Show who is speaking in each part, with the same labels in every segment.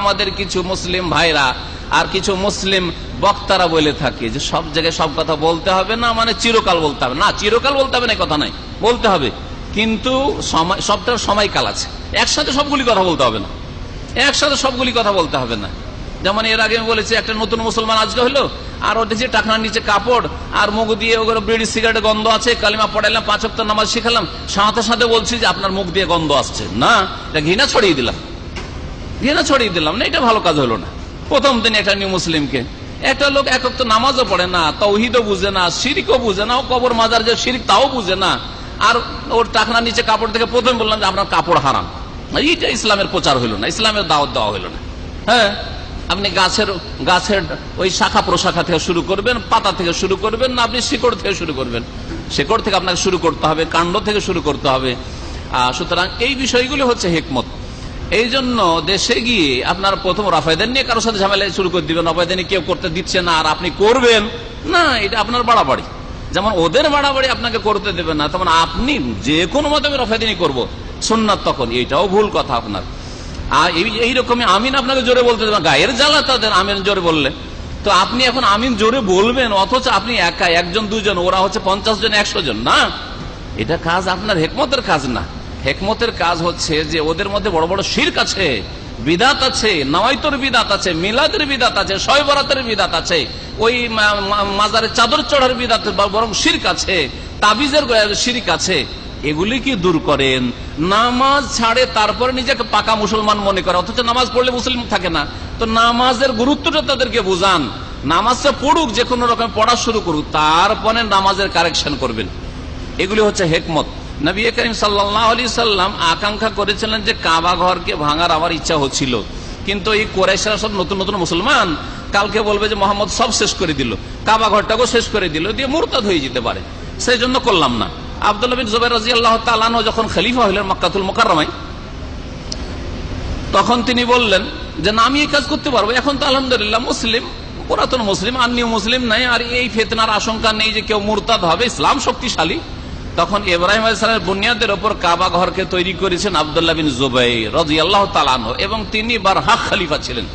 Speaker 1: আমাদের কিছু মুসলিম ভাইরা আর কিছু মুসলিম বক্তারা বলে থাকে যে সব জায়গায় সব কথা বলতে হবে না মানে চিরকাল বলতে হবে। না, চিরকাল বলতে হবে না কথা নাই। বলতে হবে। কিন্তু সবটার সময়কাল আছে। একসাথে সবগুলি কথা বলতে হবে না। একসাথে সবগুলি কথা বলতে হবে না। যেমন এর আগে বলেছি, একটা নতুন মুসলমান আজকে হলো, আর ওটা যে টাকনার নিচে কাপড়, আর মুখ দিয়ে ওগুলো বিড়ি সিগারেট গন্ধ আছে, কালিমা পড়াইলাম, পাঁচ অক্ট নামাজ শিখালাম, সাথে সাথে বলছি যে আপনার মুখ দিয়ে গন্ধ আসছে। না, এটা ঘৃণা ছড়িয়ে দিলাম। ঘৃণা ছড়িয়ে দিলাম না, এটা ভালো কাজ হলো না। প্রথম দিন একটা নিউ মুসলিমকে। একটা লোক একক তো নামাজও পড়ে না, তৌহিদও বুঝে না, শিরিকও বুঝে না, ও কবর মাজার যে শিরিক তাও বুঝে না। আর ওর টাকনার নিচে কাপড় থেকে প্রথম বললাম যে আপনার কাপড় হারাম। এইটা ইসলামের প্রচার হইল না, ইসলামের দাওয়াত দেওয়া হইল না। হ্যাঁ আপনি গাছের গাছের ওই শাখা প্রশাখা থেকে শুরু করবেন, পাতা থেকে শুরু করবেন, না আপনি শিকড় থেকে শুরু করবেন। শিকড় থেকে আপনাকে শুরু করতে হবে, কাণ্ড থেকে শুরু করতে হবে। সুতরাং এই বিষয়গুলি হচ্ছে হেকমত। এই জন্য দেশে গিয়ে আপনার প্রথম রাফায়দান নিয়ে কারোর সাথে ঝামেলা শুরু করে দিবেন, রাফায়দানি কেউ করতে দিচ্ছে না, আর আপনি করবেন। না, এটা আপনার বাড়াবাড়ি। যেমন ওদের বাড়াবাড়ি আপনাকে করতে দেবে না, তেমন আপনি যে কোনো মতে আমি রফায়দানি করব। সোননাথ তখন, এটাও ভুল কথা আপনার। আর এই- এইরকমই আমিন আপনাকে জোরে বলতে দেবেন গায়ের জ্বালা তাদের আমিন জোরে বললে। তো আপনি এখন আমিন জোরে বলবেন, অথচ আপনি একা একজন, দুজন, ওরা হচ্ছে পঞ্চাশ জন, একশো জন, না? এটা কাজ আপনার হেকমতের কাজ না। হেকমতের কাজ হচ্ছে যে ওদের মধ্যে বড় বড় শির্ক আছে, বিদাত আছে, নওয়াইতর বিদাত আছে, মিলাদের বিদাত আছে শয় বরাতের বিদাত আছে, ওই মাজারে চাদর চড়ার বিদাত বরং শির্ক আছে, তাবিজের শিরিক আছে, এগুলি কি দূর করেন? নামাজ ছাড়ে তারপরে নিজেকে পাকা মুসলমান মনে করে, অথচ নামাজ পড়লে মুসলিম থাকে না। তো নামাজের গুরুত্বটা তাদেরকে বুঝান। নামাজটা পড়ুক, যে কোনো রকম পড়া শুরু করুক, তারপরে নামাজের কারেকশন করবেন। এগুলি হচ্ছে হেকমত। নবী করিম সাল্লাহ আলি সাল্লাম আকাঙ্ক্ষা করেছিলেন যে কাবা ঘরকে ভাঙার আমার ইচ্ছা হচ্ছিল। কিন্তু এই কোরাইশরা সব নতুন নতুন মুসলমান। কালকে বলবে যে মোহাম্মদ সব শেষ করে দিল। কাবা ঘরটাকেও শেষ করে দিল। দিয়ে মুরতাদ হয়ে যেতে পারে। সেই জন্য করলাম না। আবদুল্লাহ বিন জুবাই রাজি আল্লাহ তালানো যখন খলিফা হইলেন মক্কাতুল মোকাররমায়, তখন তিনি বললেন যে না, আমি এই কাজ করতে পারব। এখন তো আলহামদুলিল্লাহ মুসলিম, পুরাতন মুসলিম, আর নিউ মুসলিম নাই। আর এই ফেতনার আশঙ্কা নেই যে কেউ মুরতাদ হবে। ইসলাম শক্তিশালী। তখন ইব্রাহিম আলাইসালামের বুনিয়াদের ওপর কাবা ঘরকে তৈরি করেছেন আবদুল্লাহ বিন জুবাই রাজি আল্লাহ তালানো এবং তিনি বারহাক খালিফা ছিলেন।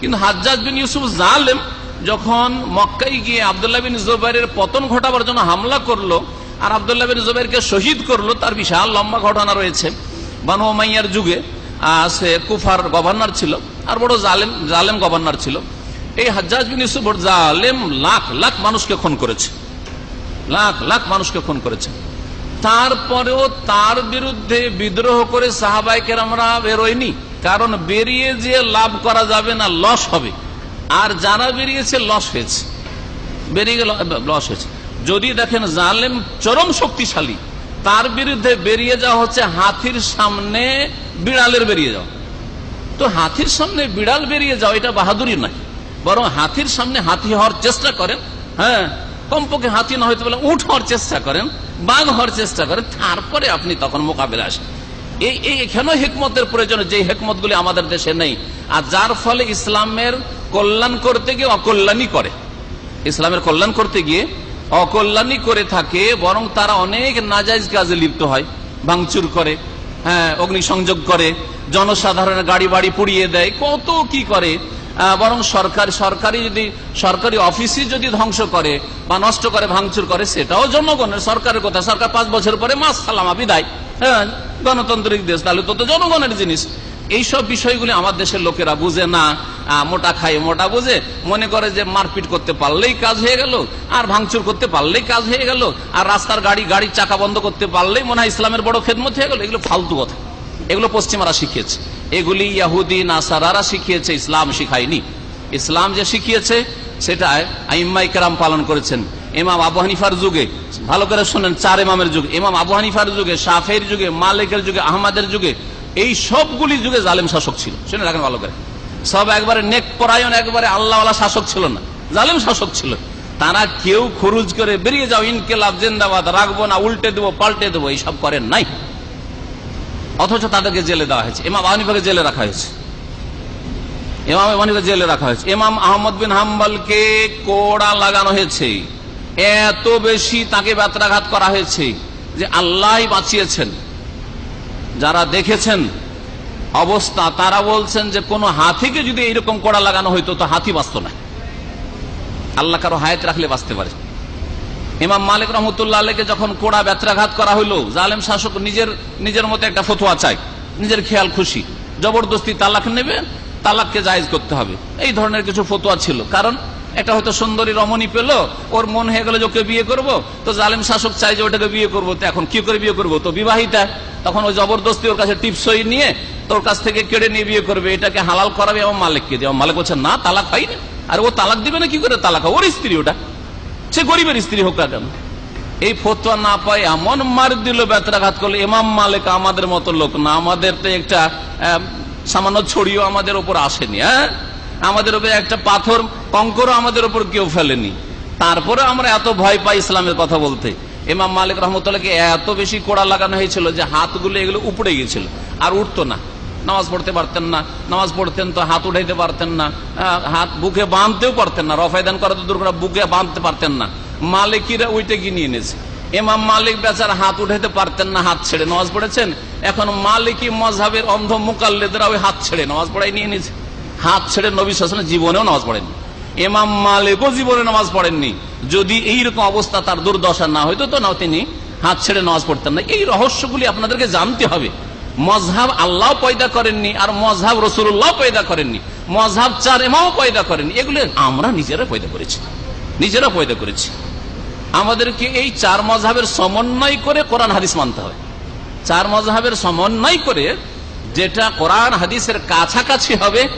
Speaker 1: কিন্তু হাজ্জাজ বিন ইউসুফ জালেম যখন মক্কাই গিয়ে আবদুল্লাহ বিন জুবাইরের পতন ঘটাবার জন্য হামলা করল আর আবদুল্লাহ বিন জুবাইরকে শহীদ করল, তার বিশাল লম্বা ঘটনা রয়েছে। বানু মাইয়ার যুগে সে কুফার গভর্নর ছিল আর বড় জালেম জালেম গভর্নর ছিল। এই হাজ্জাজ বিন ইউসুফ জালেম, লাখ লাখ মানুষকে খুন করেছে। লাখ লাখ মানুষকে খুন করেছে। তারপরেও তার বিরুদ্ধে বিদ্রোহ করে সাহাবাই কেরামরা বেরোয়নি। কারণ বেরিয়ে যে লাভ করা যাবে না, লস হবে। আর যারা বেরিয়েছে, লস হয়েছে। বেরিয়ে গেল, লস হয়েছে। যদি দেখেন জালেম চরম শক্তিশালী, তার বিরুদ্ধে বেরিয়ে যাওয়া হচ্ছে হাতির সামনে বিড়ালের বেরিয়ে যাওয়া। তো হাতির সামনে বিড়াল বেরিয়ে যাও এটা বাহাদুরি নয়। বরং হাতির সামনে হাতি হওয়ার চেষ্টা করেন হ্যাঁ কমপক্ষে হাতি না হয়তো বলে উঠ হওয়ার চেষ্টা করেন। বাঘ হওয়ার চেষ্টা করে, তারপরে আপনি তখন মোকাবিলা আসেন। এই এখানেও হেকমতের প্রয়োজন যে হেকমতগুলি আমাদের দেশে নেই। আর যার ফলে ইসলামের কল্যাণ করতে গিয়ে অকল্যাণই করে। ইসলামের কল্যাণ করতে গিয়ে অকল্যাণই করে থাকে, বরং তারা অনেক নাজাইজ কাজে লিপ্ত হয়। ভাঙচুর করে হ্যাঁ অগ্নিসংযোগ করে, জনসাধারণের গাড়ি বাড়ি পুড়িয়ে দেয়, কত কি করে। বরং সরকার, সরকারি যদি, সরকারি অফিসই যদি ধ্বংস করে বা নষ্ট করে, ভাঙচুর করে, সেটাও জনগণের সরকারের কথা। সরকার পাঁচ বছর পরে মাস সালামা বিদায় হ্যাঁ গণতান্ত্রিক দেশ, তাহলে তো জনগণের জিনিস। এইসব বিষয়গুলি আমার দেশের লোকেরা বুঝে না। মোটা খায়, মোটা বুঝে। মনে করে যে মারপিট করতে পারলেই কাজ হয়ে গেল, আর ভাঙচুর করতে পারলেই কাজ হয়ে গেল, আর রাস্তার গাড়ি গাড়ির চাকা বন্ধ করতে পারলেই মনে হয় ইসলামের বড় খেদমত হয়ে গেল। এগুলো ফালতু কথা। এগুলো পশ্চিমারা শিখিয়েছে। এগুলি ইয়াহুদি, নাসারারা শিখিয়েছে, ইসলাম শিখায়নি। ইসলাম যে শিখিয়েছে সেটা আইম্মাই কেরাম পালন করেছেন। ইমাম আবু হানিফার যুগে, ভালো করে শোনেন, চার ইমামের যুগে। ইমাম আবু হানিফার যুগে শাফের যুগে, মালিকের যুগে, আহমদের যুগে, এই সবগুলি যুগে জালেম শাসক ছিল। শুনে রাখেন ভালো করে। সব একবারে নেক পরায়ণ, একবারে আল্লাহওয়ালা শাসক ছিল না। জালেম শাসক ছিল। তারা কেউ খরুজ করে, বেরিয়ে যাও, ইনকেলাব, জিন্দাবাদ, রাখব না, উল্টে দেবো, পাল্টে দেবো, এইসব করেন নাই। অথচ তাদেরকে জেলে দেওয়া হয়েছে। ইমাম আহনিফাকে জেলে রাখা হয়েছে। ইমাম আহনিফাকে জেলে রাখা হয়েছে। ইমাম আহমদ বিন হাম্বালকে কোড়া লাগানো হয়েছে। এত বেশি তাকে ব্যত্রাঘাত করা হয়েছে যে আল্লাহ বাঁচিয়েছেন। যারা দেখেছেন অবস্থা, তারা বলছেন যে কোন হাতিকে যদি এইরকম কড়া লাগানো হইতো, তো হাতি বাঁচত না। আল্লাহ কারও হায়াত রাখলে বাঁচতে পারে। ইমাম মালিক রহমতুল্লাহ আলীকে যখন কোড়া ব্যত্রাঘাত করা হইল, জালেম শাসক নিজের নিজের মতো একটা ফতোয়া চায়, নিজের খেয়াল খুশি। জবরদস্তি তালাক নেবে, তালাককে জায়েজ করতে হবে। এই ধরনের কিছু ফতোয়া ছিল। কারণ এটা হয়তো সুন্দরী রমণী পেল, ওর মন হয়ে গেল যে ওকে বিয়ে করব, তো জালেম শাসক চাই যে ওটাকে বিয়ে করব, তো এখন কি করে বিয়ে করব? তো বিবাহিতা। তখন ওই জবরদস্তি ওর কাছে টিপসই নিয়ে তোর কাছ থেকে কেড়ে নিয়ে বিয়ে করবে। এটাকে হালাল করাবে এবং মালিককে। দিয়ে মালিক বলছে, না, তালাক হয়নি। আর ও তালাক দিবে না, কি করে তালাক? ওর স্ত্রী ওটা। সে গরিবের স্ত্রী হোক না কেন? এই ফতোয়া না পায় এমন মার দিল ব্যত্রাঘাত করল, ইমাম মালিক আমাদের মতো লোক না, আমাদের তো একটা সামান্য ছড়িও আমাদের উপর আসেনি হ্যাঁ? আমাদের উপর একটা পাথর, কঙ্করও আমাদের উপর কেউ ফেলেনি। তারপরে আমরা এত ভয় পাই ইসলামের কথা বলতে। ইমাম মালিক রহমতুল্লাহকে এত বেশি কোড়া লাগানো হয়েছিল যে হাতগুলো এগুলো উপড়ে গেছিল, আর উঠতো না। নামাজ পড়তে পারতেন না, নামাজ পড়তেন তো হাত উঠাইতে পারতেন না হাত বুকে বাঁধতেও পারতেন না, রফায়দান করা তো দূর করে বুকে বাঁধতে পারতেন না। মালিকিরা ওইটা কিনে এনেছে? এমাম মালিক বেচার হাত উঠাইতে পারতেন না, হাত ছেড়ে নামাজ পড়েছেন? এখন মালিকি মজাবের অন্ধ মুকাল্লেদরা ওই হাত ছেড়ে নামাজ পড়াই নিয়ে নিয়েছে হাত ছেড়ে নবী শাসনে জীবনেও নামাজ পড়েনি এমাম মালিকও জীবনে নামাজ পড়েননি। যদি এইরকম অবস্থা তার দুর্দশা না হইতো তো না তিনি হাত ছেড়ে নামাজ পড়তেন না। এই রহস্যগুলি আপনাদেরকে জানতে হবে। মজহাব আল্লাহ পয়দা করেননি আর মজহাব রসুল্লাহ পয়দা করেননি। মজহাব চার এমাও পয়দা করেননি। এগুলো আমরা নিজেরা পয়দা করেছি। নিজেরা পয়দা করেছি। আমাদেরকে এই চার মজহাবের সমন্বয় করে কোরআন হাদিস মানতে হবে চার মজহাবের সমন্বয় করে যেটা কোরআন হাদিসের কাছাকাছি হবে